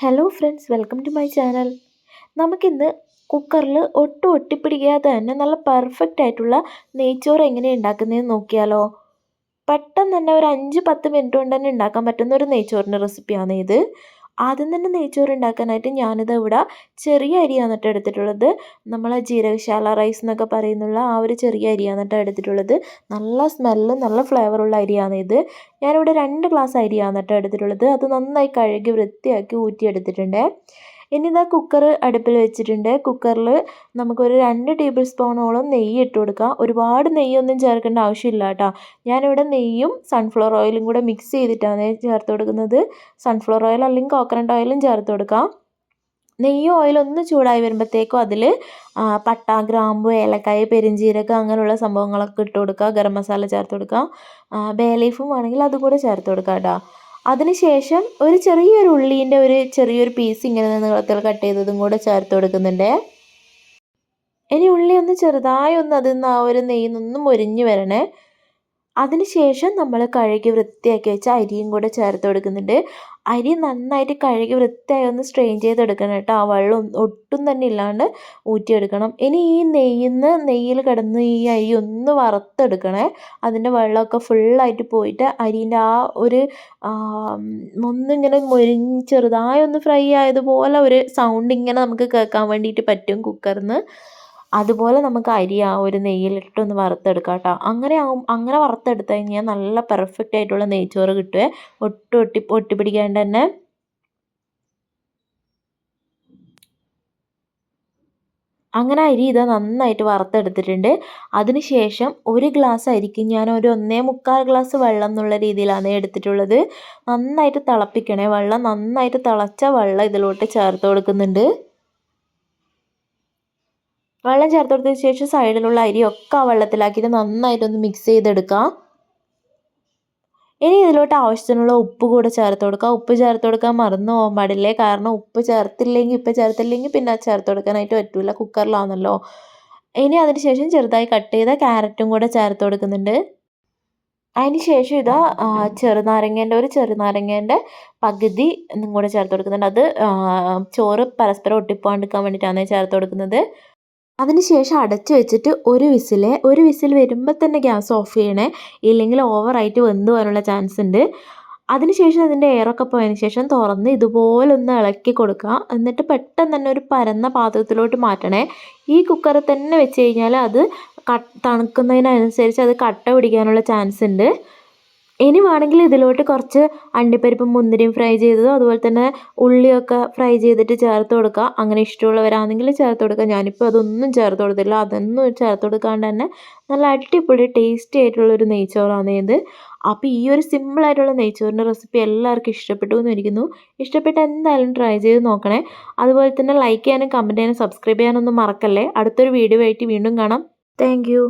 Hello friends welcome to my channel നമുക്കിന്ന് കുക്കറിൽ ഒട്ടും ഒട്ടിപ്പിടിക്കാതെ തന്നെ നല്ല പെർഫെക്റ്റ് ആയിട്ടുള്ള നെയ്ച്ചോറ് എങ്ങനെയാണ് ഉണ്ടാക്കുന്നതെന്ന് നോക്കിയാലോ. പെട്ടെന്ന് തന്നെ ഒരു അഞ്ച് പത്ത് മിനിറ്റ് കൊണ്ട് തന്നെ ഉണ്ടാക്കാൻ പറ്റുന്ന ഒരു നെയ്ച്ചോറിന്റെ റെസിപ്പിയാണ് ഇത് ആദ്യം തന്നെ നെയ്ച്ചോറ് ഉണ്ടാക്കാനായിട്ട് ഞാനിത് ഇവിടെ ചെറിയ അരിയാണ് കേട്ടോ എടുത്തിട്ടുള്ളത്. നമ്മൾ ജീരകശാല റൈസ് എന്നൊക്കെ പറയുന്നുള്ള ആ ഒരു ചെറിയ അരിയാണ് കേട്ടോ എടുത്തിട്ടുള്ളത്. നല്ല സ്മെല്ലും നല്ല ഫ്ലേവറുള്ള അരിയാണ് ഇത് ഞാനിവിടെ രണ്ട് ഗ്ലാസ് അരിയാണ് കേട്ടോ എടുത്തിട്ടുള്ളത്. അത് നന്നായി കഴുകി വൃത്തിയാക്കി ഊറ്റിയെടുത്തിട്ടുണ്ട്. ഇനി ഇതാ കുക്കർ അടുപ്പിൽ വെച്ചിട്ടുണ്ട്. കുക്കറിൽ നമുക്കൊരു രണ്ട് ടേബിൾ സ്പൂണോളം നെയ്യ് ഇട്ട് കൊടുക്കാം. ഒരുപാട് നെയ്യൊന്നും ചേർക്കേണ്ട ആവശ്യമില്ല കേട്ടോ. ഞാനിവിടെ നെയ്യും സൺഫ്ലവർ ഓയിലും കൂടെ മിക്സ് ചെയ്തിട്ടാണ് ചേർത്ത് കൊടുക്കുന്നത്. സൺഫ്ലവർ ഓയിൽ അല്ലെങ്കിൽ കോക്കനട്ട് ഓയിലും ചേർത്ത് കൊടുക്കാം. നെയ്യും ഓയിലൊന്ന് ചൂടായി വരുമ്പോഴത്തേക്കും അതിൽ പട്ട ഗ്രാമ്പു ഏലക്കായ പെരിഞ്ചീരകം അങ്ങനെയുള്ള സംഭവങ്ങളൊക്കെ ഇട്ട് കൊടുക്കുക ഗരം മസാല ചേർത്ത് കൊടുക്കുക ബേ ലീഫും വേണമെങ്കിൽ അതും കൂടെ ചേർത്ത് കൊടുക്കുക കേട്ടോ. അതിനുശേഷം ഒരു ചെറിയൊരു ഉള്ളീന്റെ ഒരു ചെറിയൊരു പീസ് ഇങ്ങനെ നീളത്തിൽ കട്ട് ചെയ്തതും കൂടെ ചേർത്ത് കൊടുക്കുന്നുണ്ട്. ഇനി ഉള്ളി ഒന്ന് ചെറുതായി ഒന്ന് അതിൽ നിന്ന് ആ ഒരു നെയ്യിൽ നിന്നും ഒരിഞ്ഞു വരണേ. അതിനുശേഷം നമ്മൾ കഴുകി വൃത്തിയാക്കി വെച്ച അരിയും കൂടെ ചേർത്ത് കൊടുക്കുന്നുണ്ട്. അരി നന്നായിട്ട് കഴുകി വൃത്തിയായി ഒന്ന് സ്ട്രെയിൻ ചെയ്തെടുക്കണം കേട്ടോ. ആ വെള്ളം ഒട്ടും തന്നെ ഇല്ലാണ്ട് ഊറ്റിയെടുക്കണം. ഇനി ഈ നെയ്യിന്ന് നെയ്യിൽ കിടന്ന് ഈ അരി ഒന്ന് വറുത്തെടുക്കണേ. അതിന്റെ വെള്ളമൊക്കെ ഫുള്ളായിട്ട് പോയിട്ട് അരിന്റെ ആ ഒരു ഒന്നിങ്ങനെ മൊരി ചെറുതായി ഒന്ന് ഫ്രൈ ആയതുപോലെ ഒരു സൗണ്ട് ഇങ്ങനെ നമുക്ക് കേൾക്കാൻ വേണ്ടിയിട്ട് പറ്റും കുക്കറിൽ നിന്ന് അതുപോലെ നമുക്ക് അരി ആ ഒരു നെയ്യിലിട്ടൊന്ന് വറുത്തെടുക്കാം കേട്ടോ. അങ്ങനെ ആവും അങ്ങനെ വറുത്തെടുത്ത് കഴിഞ്ഞാൽ നല്ല പെർഫെക്റ്റ് ആയിട്ടുള്ള നെയ്ച്ചോറ് കിട്ടുമേ ഒട്ടും ഒട്ടി ഒട്ടി ഒട്ടിപ്പിടിക്കാണ്ട് തന്നെ. അങ്ങനെ അരി ഇത് നന്നായിട്ട് വറുത്തെടുത്തിട്ടുണ്ട്. അതിനുശേഷം ഒരു ഗ്ലാസ് അരിക്ക് ഞാൻ ഒരു ഒന്നേ മുക്കാൽ ഗ്ലാസ് വെള്ളം എന്നുള്ള രീതിയിലാണ് എടുത്തിട്ടുള്ളത്. നന്നായിട്ട് തിളപ്പിക്കണേ. വെള്ളം നന്നായിട്ട് തിളച്ച വെള്ളം ഇതിലോട്ട് ചേർത്ത് കൊടുക്കുന്നുണ്ട്. വെള്ളം ചേർത്ത് കൊടുത്തതിന് ശേഷം സൈഡിലുള്ള അരിയൊക്കെ ആ വെള്ളത്തിലാക്കിയിട്ട് നന്നായിട്ടൊന്ന് മിക്സ് ചെയ്തെടുക്കുക ഇനി ഇതിലോട്ട് ആവശ്യത്തിനുള്ള ഉപ്പ് കൂടെ ചേർത്ത് കൊടുക്കുക ഉപ്പ് ചേർത്ത് കൊടുക്കാൻ മറന്നു പോകാൻ പാടില്ലേ? കാരണം ഉപ്പ് ചേർത്തില്ലെങ്കിൽ ഇപ്പം ചേർത്തില്ലെങ്കിൽ പിന്നെ ചേർത്ത് കൊടുക്കാനായിട്ട് പറ്റില്ല കുക്കറിലാണല്ലോ. ഇനി അതിന് ശേഷം ചെറുതായി കട്ട് ചെയ്ത ക്യാരറ്റും കൂടെ ചേർത്ത് കൊടുക്കുന്നുണ്ട്. ശേഷം ഇതാ ചെറുനാരങ്ങേന്റെ ഒരു ചെറുനാരങ്ങേന്റെ പകുതി കൂടെ ചേർത്ത് കൊടുക്കുന്നുണ്ട്. അത് ചോറ് പരസ്പരം ഒട്ടിപ്പോകാണ്ടിരിക്കാൻ വേണ്ടിയിട്ടാണ് ചേർത്ത് കൊടുക്കുന്നത്. അതിനുശേഷം അടച്ചു വെച്ചിട്ട് ഒരു വിസിൽ ഒരു വിസിൽ വരുമ്പോൾ തന്നെ ഗ്യാസ് ഓഫ് ചെയ്യണേ. ഇല്ലെങ്കിൽ ഓവറായിട്ട് വെന്ത് പോകാനുള്ള ചാൻസ് ഉണ്ട്. അതിനുശേഷം അതിന്റെ എയറൊക്കെ പോയതിന് ശേഷം തുറന്ന് ഇതുപോലെ ഒന്ന് ഇളക്കി കൊടുക്കുക. എന്നിട്ട് പെട്ടെന്ന് തന്നെ ഒരു പരന്ന പാത്രത്തിലോട്ട് മാറ്റണേ. ഈ കുക്കറിൽ തന്നെ വെച്ച് കഴിഞ്ഞാൽ അത് തണുക്കുന്നതിനനുസരിച്ച് അത് കട്ട പിടിക്കാനുള്ള ചാൻസ് ഉണ്ട്. ഇനി വേണമെങ്കിൽ ഇതിലോട്ട് കുറച്ച് അണ്ടിപ്പരിപ്പും മുന്തിരിയും ഫ്രൈ ചെയ്തതും അതുപോലെ തന്നെ ഉള്ളിയൊക്കെ ഫ്രൈ ചെയ്തിട്ട് ചേർത്ത് കൊടുക്കുക. അങ്ങനെ ഇഷ്ടമുള്ളവരാണെങ്കിൽ ചേർത്ത് കൊടുക്കുക. ഞാനിപ്പോൾ അതൊന്നും ചേർത്ത് കൊടുത്തില്ല അതൊന്നും ചേർത്ത് കൊടുക്കാണ്ട് തന്നെ നല്ല അടിപൊളി ടേസ്റ്റി ആയിട്ടുള്ളൊരു നെയ്ച്ചോറാണ് ഇത്. അപ്പോൾ ഈ ഒരു സിമ്പിളായിട്ടുള്ള നെയ്ച്ചോറിന്റെ റെസിപ്പി എല്ലാവർക്കും ഇഷ്ടപ്പെട്ടു എന്നിരിക്കുന്നു ഇഷ്ടപ്പെട്ട് എന്തായാലും ട്രൈ ചെയ്ത് നോക്കണേ. അതുപോലെ തന്നെ ലൈക്ക് ചെയ്യാനും കമന്റ് ചെയ്യാനും സബ്സ്ക്രൈബ് ചെയ്യാനൊന്നും മറക്കല്ലേ. അടുത്തൊരു വീഡിയോ ആയിട്ട് വീണ്ടും കാണാം. താങ്ക്